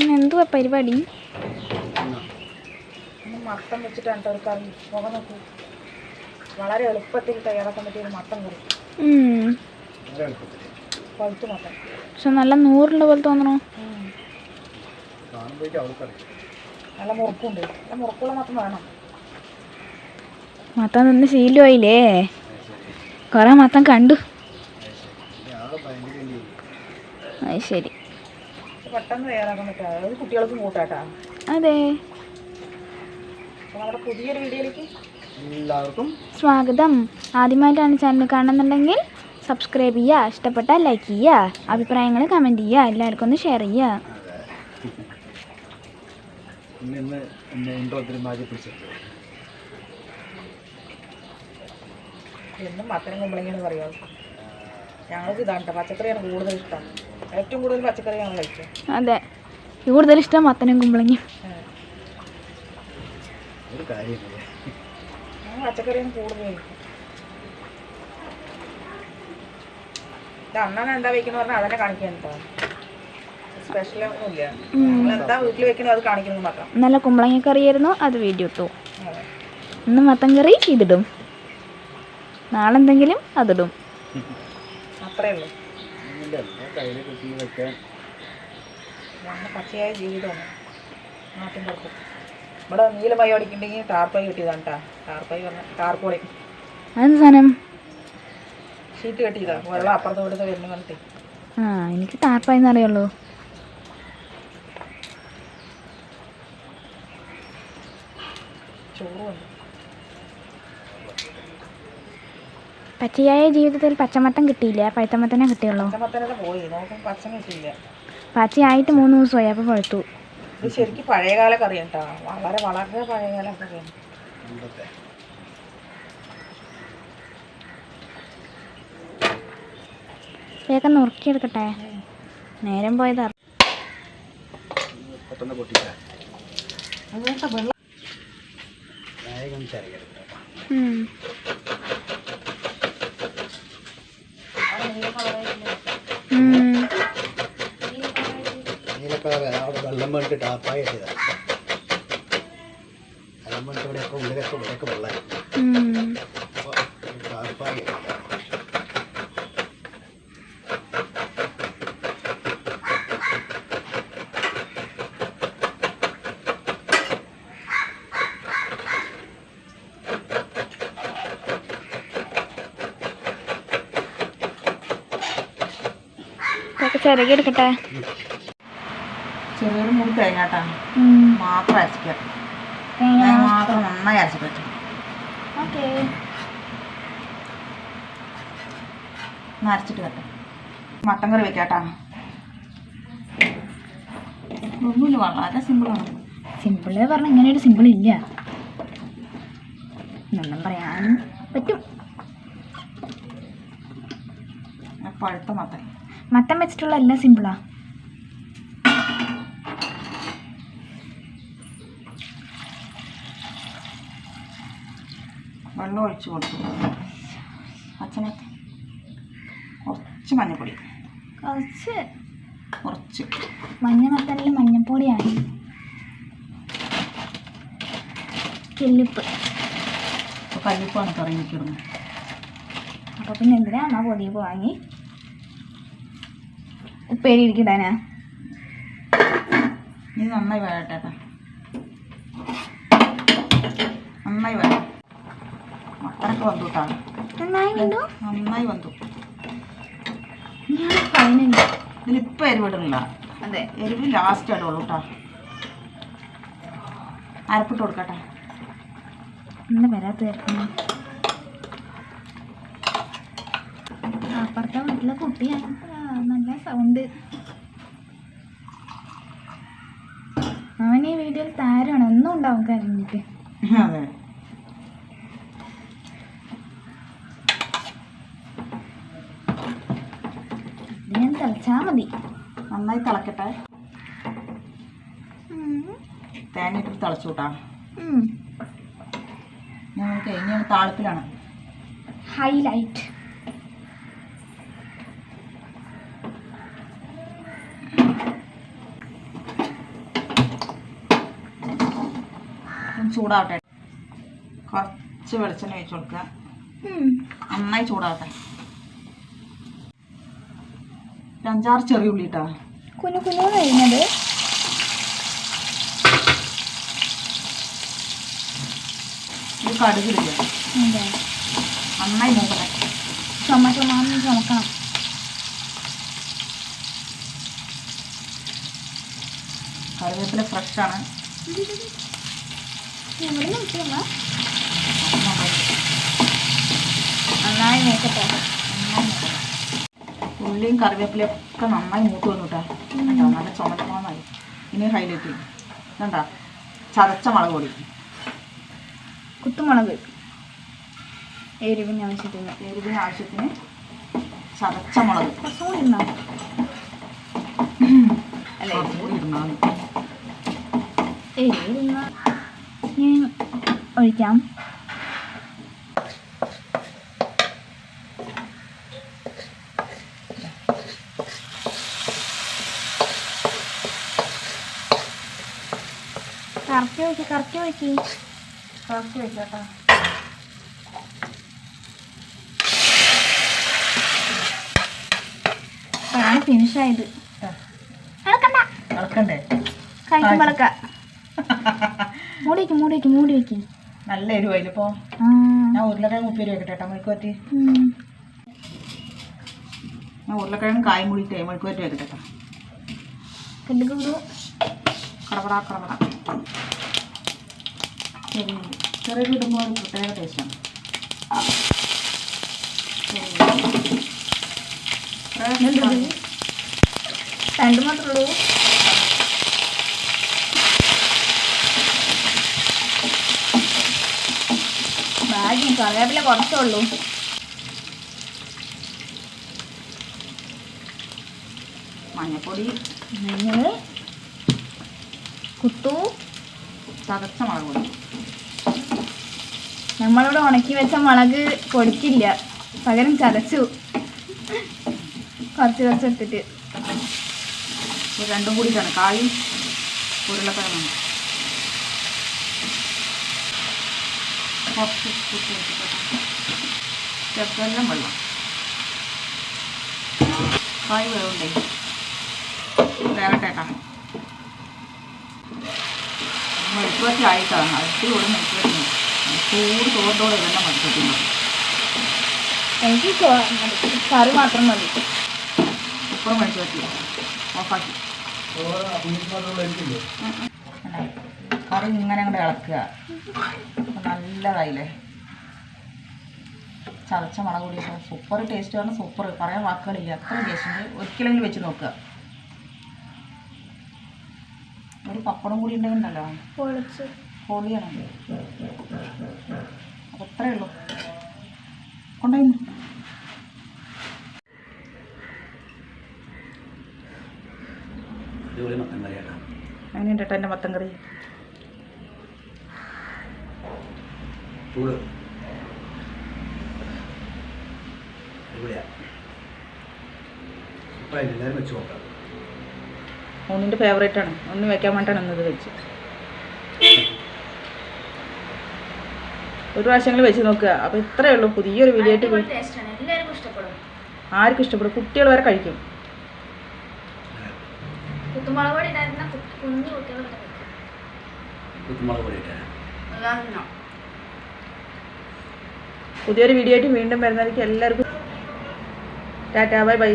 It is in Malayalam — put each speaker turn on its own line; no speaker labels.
എന്തുവാ പരിപാടി?
മത്തം വെച്ചിട്ടാണ് കേട്ടോ കറി. മുഖം നോക്കൂ. വളരെ എളുപ്പത്തിൽ തയ്യാറാക്കാൻ പറ്റിയ ഒരു മത്തം കറി. പഴുത്ത് മത്തം
പക്ഷെ നല്ല നൂറിന്റെ പോലെ തോന്നണോ.
നല്ല മുറുക്കുണ്ട്. നല്ല മുറുക്കുള്ള മത്തം വേണം.
മത്തം നിന്ന് ശീലമായില്ലേ? കുറേ മത്തം കണ്ടു. അത് ശരി.
പെട്ടെന്ന് തയ്യാറാക്കാൻ പറ്റാതെ അത് കുട്ടികൾക്ക് കൂട്ടാട്ടാ
അതെ.
നമ്മുടെ പുതിയൊരു വീഡിയോയിലേക്ക്
എല്ലാവർക്കും
സ്വാഗതം. ആദ്യമായിട്ടാണ് ചാനൽ കാണുന്നുണ്ടെങ്കിൽ സബ്സ്ക്രൈബ് ചെയ്യുക ഇഷ്ടപ്പെട്ടാൽ ലൈക്ക് ചെയ്യുക അഭിപ്രായങ്ങൾ കമന്റ് ചെയ്യുക എല്ലാവർക്കും ഒന്ന് ഷെയർ ചെയ്യുക.
എന്നെ
മത്തനും കുമ്പളങ്ങിയാണ് പറയാറ് ഞങ്ങൾക്ക് ഇതാണ് കേട്ടോ പച്ചക്കറിയാണ് കൂടുതൽ ഇഷ്ടം. ഏറ്റവും കൂടുതൽ പച്ചക്കറിയാണ് കഴിക്കുക
അതെ. കൂടുതൽ ഇഷ്ടം മത്തനും
കുമ്പളങ്ങി കൂടുതൽ എന്താ വെക്കുന്ന പറഞ്ഞാൽ അതന്നെ കാണിക്കാൻ
നല്ല കുമ്പളങ്ങ കറിയായിരുന്നു അത് വീഡിയോ ഇട്ടു. ഇന്ന് മത്തൻ കറി ഇതിടും നാളെന്തെങ്കിലും അതിടും.
അത്രേ ഉള്ളൂ.
ഒന്നുമില്ല എല്ലാ കയ്യിൽ കുത്തി വെക്കാൻ
പച്ചയായ ജീവിതമാണ്. നാട്ടിൻ പുറത്ത്. ഇവിടെ ടാർപ്പായി കിട്ടിയതാണ് കേട്ടോ ടാർപ്പായി പറഞ്ഞ ടാർപ്പോളി
അതെന്ത് സാധനം?
ഷീറ്റ് കെട്ടിയതാ. വെള്ളം അപ്പുറത്ത് ഇവിടുത്തെ വരുന്ന പറഞ്ഞിട്ട്
ആ എനിക്ക് ടാർപ്പായെന്ന് അറിയുള്ളൂ
ചോറ് വന്നു
പച്ചയായ ജീവിതത്തിൽ പച്ചമത്തം കിട്ടിയില്ല? പഴുത്തമത്തനെ കിട്ടിയുള്ളൂ?
പച്ചമത്തനൊക്കെ പോയി. നമുക്ക് പച്ച കിട്ടിയില്ല.
പച്ചയായിട്ട് മൂന്ന് ദിവസം ദിവസമായി അപ്പോൾ പഴുത്തു.
ഇത് ശരിക്കും പഴയകാല കേട്ടോ വളരെ വളരെ പഴയകാല കറിയാണ്.
വേഗം നുറുക്കിയെടുക്കട്ടെ. നേരം പോയത്.
വെള്ളം
വെള്ളം വേണ്ടിട്ട് ടാപ്പായി ഇട്ടതാണ് വെള്ളം വേണ്ടിട്ട് ഇവിടെയൊക്കെ ഉള്ളിലൊക്കെ ഇവിടെയൊക്കെ വെള്ളം. അപ്പോൾ ടാപ്പായി ഇട്ടതാണ്.
ഇതൊക്കെ ചിരകിയെടുക്കട്ടെ
ചെറിയൊരു മുറി തേങ്ങാട്ടാണ്.
ഉം.
മാത്രം അരച്ചിക്കാം.
തേങ്ങ
മാത്രം നന്നായി അരച്ചു പറ്റും
ഓക്കെ.
ഒന്ന് അരച്ചിട്ട് കട്ടെ മട്ടൻ കറി വെക്കാട്ടാ. ഒന്നുമില്ല വളരെ സിമ്പിളാണ്.
സിമ്പിൾ പറഞ്ഞ ഇങ്ങനെ ഒരു സിമ്പിൾ ഇല്ല. എന്നും പറയാൻ പറ്റും.
പഴുത്ത മത്തൻ
മത്തൻ വെച്ചിട്ടുള്ള എല്ലാം സിമ്പിളാ.
വെള്ളം ഒഴിച്ച് കൊടുത്തു. പച്ചമത്തൻ കുറച്ച് മഞ്ഞൾപ്പൊടി
കുറച്ച്?
കുറച്ച്.
മഞ്ഞ മത്തനിൽ മഞ്ഞപ്പൊടിയാണ്. ചെല്ലുപ്പ്
ഇപ്പോൾ കല്ലുപ്പാണ് കറി വെക്കിടുന്നത്
അപ്പോൾ പിന്നെ എന്തിനാ അമ്മ പൊടിയൊക്കെ വാങ്ങി? ഉപ്പേരി ഇരിക്കിടാനാ?
ഇത് നന്നായി കേട്ടോ നന്നായി വേണം മട്ടനൊക്കെ വന്നു കേട്ടോ
നന്നായി
വന്നു?
ഞാൻ പറയുന്നില്ല
ഇതിലിപ്പോൾ
അതെ.
എരിവ് ലാസ്റ്റ് ഇടുള്ളൂ കേട്ടോ അരപ്പിട്ട് കൊടുക്കട്ടെ.
ഇന്ന് വരാത്ത കേൾക്കുന്നു അപ്പുറത്തെ വീട്ടിലെ കുട്ടിയാണ് നല്ല സൗണ്ട് അവൻ ഈ വീഡിയോയിൽ താരമാണ്. ഒന്നും ഉണ്ടാവും കരഞ്ഞിട്ട്
അതെ.
വെച്ചാൽ മതി.
നന്നായി തിളക്കട്ടെ. തേങ്ങ തിളച്ചു കൂട്ടാ ഞങ്ങൾക്ക് ഇനിയാണ് താളത്തിലാണ്
ഹൈലൈറ്റ്
ചൂടാവട്ടെ. കുറച്ച് വെളിച്ചെണ്ണ വെച്ച് കൊടുക്കുക. നന്നായി ചൂടാവട്ടെ. ഒരു അഞ്ചാറ് ചെറിയ ഉള്ളി ഇട്ടാ
കുഞ്ഞു കുഞ്ഞു കഴിഞ്ഞത്
ഇത് കടുകില്ല നന്നായി
ചുമക്കണം.
കറിവേപ്പില ഫ്രഷാണ്
നന്നായി നോക്കട്ടെ നന്നായി നോക്കട്ടെ
ഉള്ളിയും കറിവേപ്പിലയും ഒക്കെ നന്നായി മൂത്ത് വന്നു കേട്ടോ കേട്ടോ നല്ല ചുമതലമായി ഇനി ഹൈലൈറ്റ് ചെയ്യും. കണ്ട? ചതച്ച മുളക് പൊടി.
കുത്തുമുളക്. എരിവിന് ആവശ്യത്തിന്.
എരിവിന് ആവശ്യത്തിന് ചതച്ച മുളക്.
അല്ല? ഞാൻ ഒഴിക്കാം. കറക്റ്റ് വയ്ക്കി കറക്റ്റ്
വയ്ക്കാട്ടോ
അതാണ് ഫിനിഷായത്
മൂടിക്ക്
മൂടിക്ക് മൂടി വെക്കി
നല്ല എരിവായി
ആ.
ഞാൻ ഉരുളക്കിഴങ്ങ് ഉപ്പേരി വെക്കട്ടെ കേട്ടോ മെഴുക്ക് പറ്റി ഞാൻ ഉരുളക്കിഴങ്ങ് കായും കൂടിയിട്ടേ മെഴുക്ക് പറ്റി വെക്കട്ടെ കേട്ടോ കടപട കടപട. ചെറിയ ഉള്ളി. ചെറിയ ഉള്ളി ഇടുമ്പോൾ ഒരു പ്രത്യേക ടേസ്റ്റാണ്
രണ്ട് മാത്രമേ ഉള്ളൂ? ഭാഗ്യം കറിവേപ്പില കുറച്ചേ ഉള്ളൂ.
മഞ്ഞപ്പൊടി.
മഞ്ഞൾ. കുത്തു
ചതച്ച മുളക് പൊടി.
നമ്മളിവിടെ ഉണക്കി വെച്ച മുളക് പൊടിക്കില്ല. പകരം ചതച്ചു. കുറച്ച് കുറച്ച് എടുത്തിട്ട്.
രണ്ടും രണ്ടും കൂടിയിട്ടാണ്. കായും ഉരുളക്കിഴങ്ങും. കുറച്ച് ചെറുതെല്ലാം വെള്ളം. കായ് വേറെ വേറട്ടേട്ടാ മെഴുക്കുവറ്റി ആയിട്ടാണ് അടിപൊളി മെഴുക്കുവരട്ടി ചൂട് ചോറിനോട് തന്നെ മതി
എനിക്ക് കറി മാത്രം മതി.
ഇപ്പം മെഴുക്കുവരട്ടി ഓഫാക്കി. കറി ഇങ്ങനെ അങ്ങോട്ട് ഇളക്കുക. നല്ലതായില്ലേ? ചതച്ച മുളക് കൂടി സൂപ്പർ ടേസ്റ്റ് ആണ് സൂപ്പർ. പറയാൻ വാക്കുകളില്ല. അത്ര ടേസ്റ്റ് ഉണ്ട്. ഒരിക്കലെങ്കിലും വെച്ച് നോക്കുക. ഒരു പപ്പടം കൂടി ഉണ്ടെങ്കിൽ ഹോളിയാണ് അപ്പോൾ അത്രയേ ഉള്ളൂ.
കൊണ്ടുവന്നു കറിയാട്ടാ
കേട്ടോ എന്റെ മത്തൻ കറി?
ചൂട്. അടിപൊളിയാ. സൂപ്പറായിട്ട് എല്ലാവരും വെച്ച് നോക്കാം.
ഊണിന്റെ ഫേവറേറ്റ് ആണ് ഒന്ന് വെക്കാൻ വേണ്ടിയാണ് ഇന്നത് വെച്ച്. ഒരു പ്രാവശ്യങ്ങൾ വെച്ച് നോക്കുക. അപ്പോൾ ഇത്രയേ ഉള്ളൂ. പുതിയൊരു വീഡിയോ ആയിട്ട്
ടേസ്റ്റാണ് എല്ലാവർക്കും ഇഷ്ടപ്പെടും.
ആർക്കും ഇഷ്ടപ്പെടും. കുട്ടികൾ വരെ കഴിക്കും.
കുത്തുമുളക് പൊടി ഉണ്ടായിരുന്ന കുഞ്ഞു കുട്ടികൾ
കുത്തുമുളക് പൊടിയിട്ടാ
പുതിയൊരു വീഡിയോ ആയിട്ട് വീണ്ടും വരുന്നവർക്ക് എല്ലാവർക്കും. Tata bye bye.